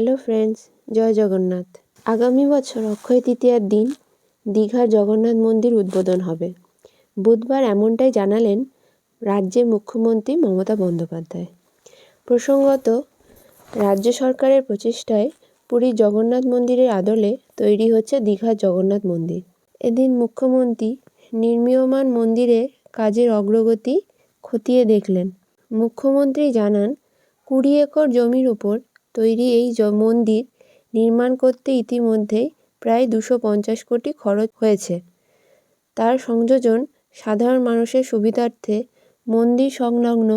Hello friends, জয় জগন্নাথ। আগামী বছর অক্ষয় তৃতীয়ার দিন দীঘার জগন্নাথ মন্দির উদ্বোধন হবে। বুধবার এমনটাই জানালেন রাজ্যের মুখ্যমন্ত্রী মমতা বন্দ্যোপাধ্যায়। প্রসঙ্গত, রাজ্য সরকারের প্রচেষ্টায় পুরীর জগন্নাথ মন্দিরের আদলে তৈরি হচ্ছে দীঘার জগন্নাথ মন্দির। এদিন মুখ্যমন্ত্রী নির্মীয়মান মন্দিরে কাজের অগ্রগতি খতিয়ে দেখলেন। মুখ্যমন্ত্রী জানান, কুড়ি একর জমির ওপর তৈরি এই মন্দির নির্মাণ করতে ইতিমধ্যেই প্রায় দুশো পঞ্চাশ কোটি খরচ হয়েছে। তার সংযোজন সাধারণ মানুষের সুবিধার্থে মন্দির সংলগ্ন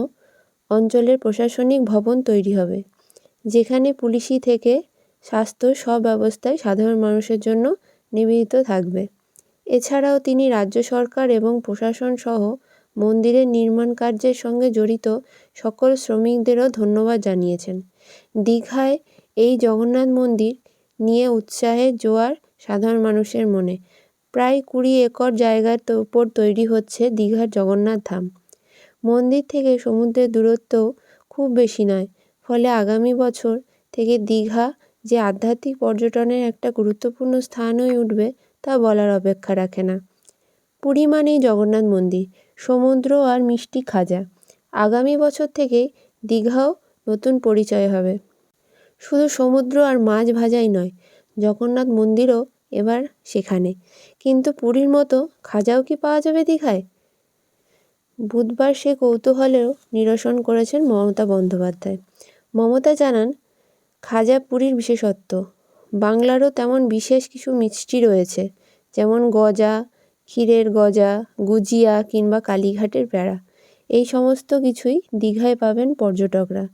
অঞ্চলের প্রশাসনিক ভবন তৈরি হবে, যেখানে পুলিশি থেকে স্বাস্থ্য সব ব্যবস্থাই সাধারণ মানুষের জন্য নিবেদিত থাকবে। এছাড়াও তিনি রাজ্য সরকার এবং প্রশাসন সহ মন্দিরের নির্মাণ কার্যের সঙ্গে জড়িত সকল শ্রমিকদেরও ধন্যবাদ জানিয়েছেন। দীঘায় এই জগন্নাথ মন্দির নিয়ে উৎসাহের জোয়ার সাধারণ মানুষের মনে। প্রায় কুড়ি একর জায়গার উপর তৈরি হচ্ছে দীঘার জগন্নাথ ধাম। মন্দির থেকে সমুদ্রের দূরত্বও খুব বেশি নয়, ফলে আগামী বছর থেকে দীঘা যে আধ্যাত্মিক পর্যটনের একটা গুরুত্বপূর্ণ স্থান হয়ে উঠবে তা বলার অপেক্ষা রাখে না। পুরী মানেই জগন্নাথ মন্দির। সমুদ্র আর মিষ্টি খাজা। আগামী বছর থেকে দীঘাও নতুন পরিচয় হবে। শুধু সমুদ্র আর মাছ ভাজাই নয়, জগন্নাথ মন্দিরও এবার সেখানে। কিন্তু পুরীর মতো খাজাও কি পাওয়া যাবে দীঘায়? বুধবার সে কৌতূহলেও নিরসন করেছেন মমতা বন্দ্যোপাধ্যায়। মমতা জানান, খাজা পুরীর বিশেষত্ব। বাংলারও তেমন বিশেষ কিছু মিষ্টি রয়েছে, যেমন গজা ক্ষীরের গজা, গুজিয়া কিংবা কালীঘাটের প্যাড়া এই সমস্ত কিছুই দীঘায় পাবেন পর্যটকরা।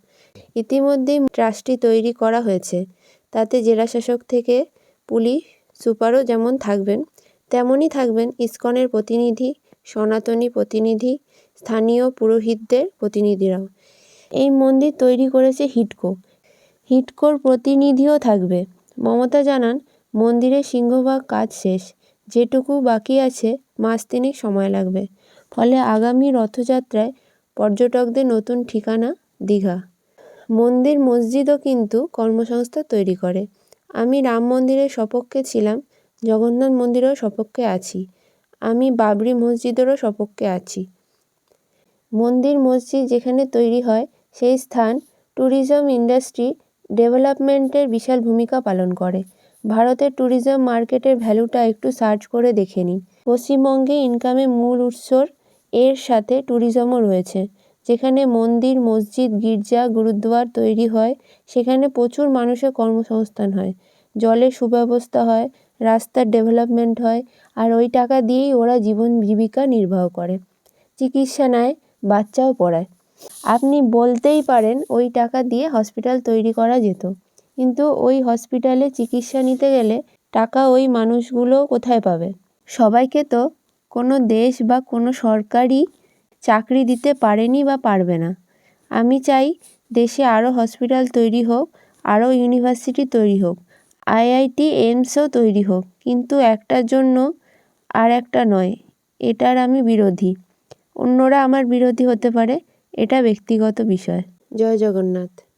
ইতিমধ্যেই ট্রাস্টটি তৈরি করা হয়েছে। তাতে জেলাশাসক থেকে পুলিশ সুপারও যেমন থাকবেন, তেমনই থাকবেন ইসকনের প্রতিনিধি, সনাতনী প্রতিনিধি, স্থানীয় পুরোহিতদের প্রতিনিধিরাও। এই মন্দির তৈরি করেছে হিটকো। হিটকোর প্রতিনিধিও থাকবে। মমতা জানান, মন্দিরের সিংহভাগ কাজ শেষ। যেটুকু বাকি আছে, মাস তিনেক সময় লাগবে। ফলে আগামী রথযাত্রায় পর্যটকদের নতুন ঠিকানা, দীঘা। মন্দির, মসজিদও কিন্তু কর্মসংস্থা তৈরি করে। আমি রাম মন্দিরের সপক্ষে ছিলাম, জগন্নাথ মন্দিরেও সপক্ষে আছি। আমি বাবরি মসজিদেরও সপক্ষে আছি। মন্দির, মসজিদ যেখানে তৈরি হয়, সেই স্থান ট্যুরিজম ইন্ডাস্ট্রি ডেভেলপমেন্টের বিশাল ভূমিকা পালন করে। ভারতের ট্যুরিজম মার্কেটের ভ্যালুটা একটু সার্চ করে দেখে নিন পশ্চিমবঙ্গে ইনকামের মূল উৎসর এর সাথে ট্যুরিজমও রয়েছে। যেখানে মন্দির, মসজিদ, গির্জা, গুরুদ্বার তৈরি হয়। সেখানে প্রচুর মানুষের কর্মসংস্থান হয়। জলের সুব্যবস্থা হয়, রাস্তার ডেভেলপমেন্ট হয়, আর ওই টাকা দিয়েই ওরা জীবন জীবিকা নির্বাহ করে। চিকিৎসা নেয়, বাচ্চাও পড়ায়। আপনি বলতেই পারেন ওই টাকা দিয়ে হসপিটাল তৈরি করা যেত। কিন্তু ওই হসপিটালে চিকিৎসা নিতে গেলে টাকা ওই মানুষগুলো কোথায় পাবে? সবাইকে তো কোনো দেশ বা কোনো সরকারই চাকরি দিতে পারেনি বা পারবে না। আমি চাই দেশে আরও হসপিটাল তৈরি হোক আরও ইউনিভার্সিটি তৈরি হোক আইআইটি এইমসও তৈরি হোক, কিন্তু একটার জন্য আর একটা নয়, এটার আমি বিরোধী। অন্যরা আমার বিরোধী হতে পারে, এটা ব্যক্তিগত বিষয়। জয় জগন্নাথ।